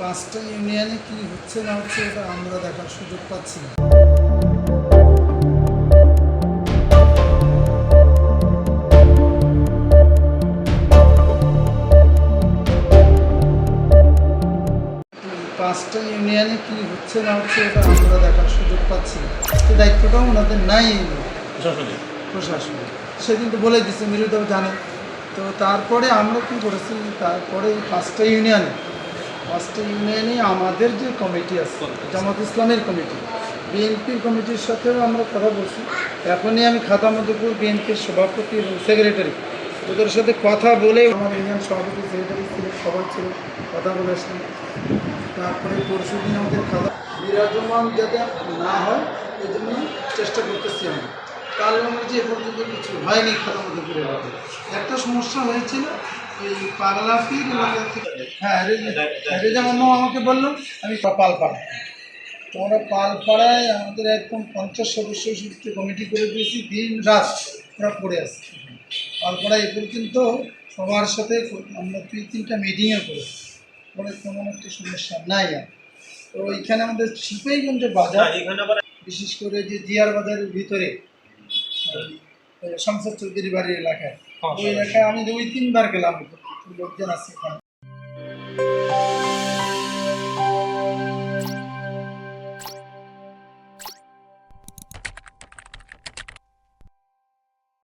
পাঁচটা ইউনিয়নে কি হচ্ছে না হচ্ছে এটা আমরা দেখার সুযোগ পাচ্ছি না। পাঁচটা ইউনিয়নে কি হচ্ছে না হচ্ছে এটা আমরা দেখার সুযোগ পাচ্ছি না। দায়িত্বটাও ওনাদের নাই। প্রশাসন সেদিন তো বলে দিচ্ছে মিরুদাও জানে। তো তারপরে আমরা কি করেছি? তারপরে পাঁচটা ইউনিয়নে পাঁচটা ইউনিয়নে আমাদের যে কমিটি আছে জামাত ইসলামের কমিটি বিএনপির কমিটির সাথেও আমরা কথা বলছি। এখনই আমি খাতা মধ্যপুর বিএনপির সভাপতি এবং সেক্রেটারি ওদের সাথে কথা বলে আমার ইউনিয়ন সভাপতি সেক্রেটারি ছিল সবাই ছিল কথা বলে আসলাম তারপরে পরশু দিন আমাদের খাতা বিরাজমান যাতে না হয় এই জন্য চেষ্টা করতেছি আমি। কারণ হচ্ছে এ পর্যন্ত কিছু হয়নি খাতা মধ্যে করে একটা সমস্যা হয়েছিল এই এলাকা হ্যাঁ রেজা- মামা আমাকে বলল আমি পালপাড়া তো আমরা পালপাড়ায় আমাদের একদম পঞ্চাশ সদস্য যুক্ত কমিটি করে দিয়েছি দিন রাত ওরা পড়ে আসছে। পালপাড়ায় এ পর্যন্ত সবার সাথে আমরা দুই তিনটা মিটিংও করেছি। পরে তেমন একটা সমস্যা নাই আর। তো এখানে আমাদের শিল্পাইগঞ্জ বাজার বিশেষ করে যে জিয়ার বাজারের ভিতরে ওই সংসদ চৌধুরী বাড়ির এলাকায়। ওই এলাকায় আমি দুই তিনবার গেলাম। লোকজন আছে